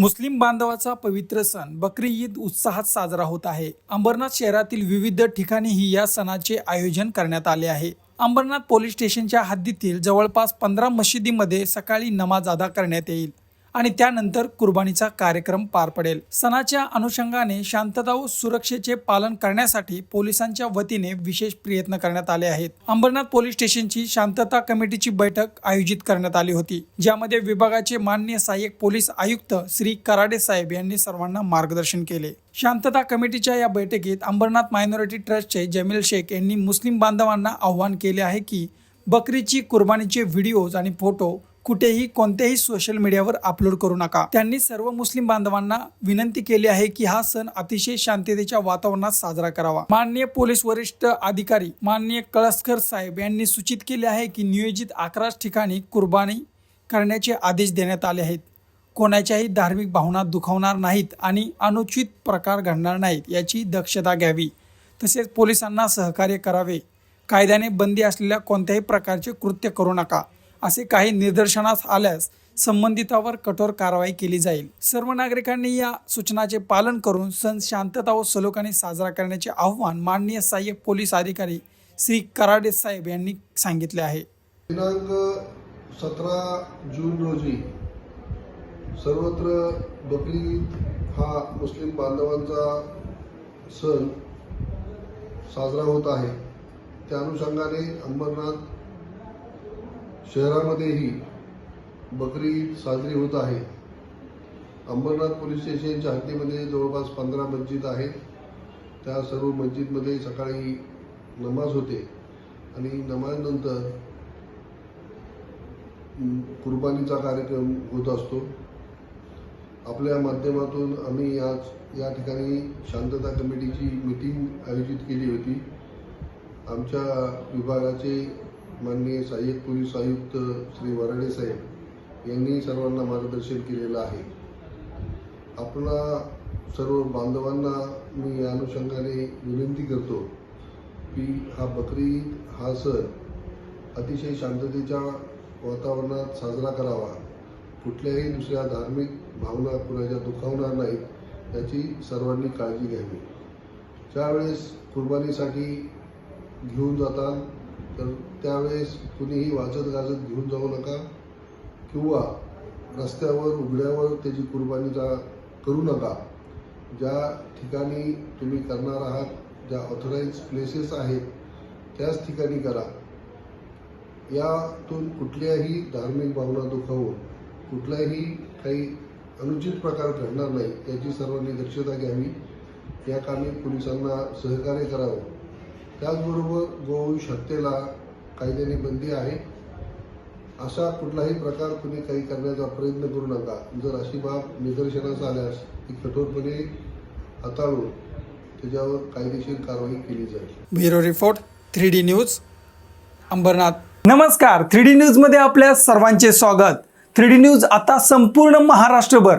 मुस्लिम बांधवाचा पवित्र सण बकरी ईद उत्साहात साजरा होत आहे. अंबरनाथ शहरातील विविध ठिकाणीही या सणाचे आयोजन करण्यात आले आहे. अंबरनाथ पोलीस स्टेशनच्या हद्दीतील जवळपास पंधरा मशिदीमध्ये सकाळी नमाज अदा करण्यात येईल. आणि त्यानंतर कुर्बानीचा कार्यक्रम पार पडेल. सणाच्या अनुषंगाने शांतता व सुरक्षेचे पालन करण्यासाठी पोलिसांच्या वतीने विशेष प्रयत्न करण्यात आले आहेत. अंबरनाथ पोलीस स्टेशनची शांतता कमिटीची बैठक आयोजित करण्यात आली होती ज्यामध्ये विभागाचे माननीय सहाय्यक पोलीस आयुक्त श्री कराडे साहेब यांनी सर्वांना मार्गदर्शन केले. शांतता कमिटीच्या या बैठकीत अंबरनाथ मायनॉरिटी ट्रस्टचे जमील शेख यांनी मुस्लिम बांधवांना आव्हान केले आहे की बकरीची कुर्बानीचे व्हिडिओज आणि फोटो कुठेही कोणत्याही सोशल मीडियावर अपलोड करू नका. त्यांनी सर्व मुस्लिम बांधवांना विनंती केली आहे की हा सण अतिशय शांततेच्या वातावरणात साजरा करावा. माननीय पोलीस वरिष्ठ अधिकारी माननीय कळसकर साहेब यांनी सूचित केले आहे की नियोजित अकराच ठिकाणी कुर्बानी करण्याचे आदेश देण्यात आले आहेत. कोणाच्याही धार्मिक भावना दुखावणार नाहीत आणि अनुचित प्रकार घडणार नाहीत याची दक्षता घ्यावी. तसेच पोलिसांना सहकार्य करावे. कायद्याने बंदी असलेल्या कोणत्याही प्रकारचे कृत्य करू नका. असे काही निदर्शनास आल्यास संबंधितावर कठोर कारवाई केली जाईल. सर्व नागरिकांनी या सूचनाचे पालन करून सण शांतता व सलोखाने साजरा करण्याचे आव्हान माननीय सहाय्यक पोलीस अधिकारी श्री कराडे साहेब यांनी सांगितले आहे. दिनांक सतरा जून रोजी सर्वत्र बकरीद हा मुस्लिम बांधवांचा सण साजरा होत आहे. त्या अनुषंगाने अंबरनाथ शहरामध्येही बकरी ईद साजरी होत आहे. अंबरनाथ पोलीस स्टेशनच्या हद्दीमध्ये जवळपास पंधरा मस्जिद आहेत. त्या सर्व मस्जिदमध्ये सकाळी नमाज होते आणि नमाजनंतर कुर्बानीचा कार्यक्रम होत असतो. आपल्या माध्यमातून आम्ही आज या ठिकाणी शांतता कमिटीची मीटिंग आयोजित केली होती. आमच्या विभागाचे माननीय सहाय्यक पोलीस आयुक्त श्री वराडे साहेब यांनी सर्वांना मार्गदर्शन केलेलं आहे. आपला सर्व बांधवांना मी या अनुषंगाने विनंती करतो की हा बकरी हा सण अतिशय शांततेच्या वातावरणात साजरा करावा. कुठल्याही दुसऱ्या धार्मिक भावना कुणाच्या दुखावणार नाहीत याची सर्वांनी काळजी घ्यावी. ज्यावेळेस कुर्बानीसाठी घेऊन जातात तर त्यावेळेस कुणीही वाचत गाजत घेऊन जाऊ नका. किंवा रस्त्यावर उघड्यावर त्याची कुर्बानी जा करू नका. ज्या ठिकाणी तुम्ही करणार आहात ज्या ऑथराईज प्लेसेस आहेत त्याच ठिकाणी करा. यातून कुठल्याही धार्मिक भावना दुखावून कुठलाही काही अनुचित प्रकार घडणार नाही याची सर्वांनी दक्षता घ्यावी. या कामी पोलिसांना सहकार्य करावं. त्याचबरोबर गोवंश हत्येला कायद्याने बंदी आहे. असा कुठलाही प्रकार कुणी काही करण्याचा प्रयत्न करू नका. जर अशी बाब निदर्शनास आल्यास ती कठोरपणे हाताळून त्याच्यावर कायदेशीर कारवाई केली जाईल. Bureau report three D news Ambarnath. नमस्कार. थ्री डी न्यूजमध्ये आपल्या सर्वांचे स्वागत. थ्री डी न्यूज आता संपूर्ण महाराष्ट्रभर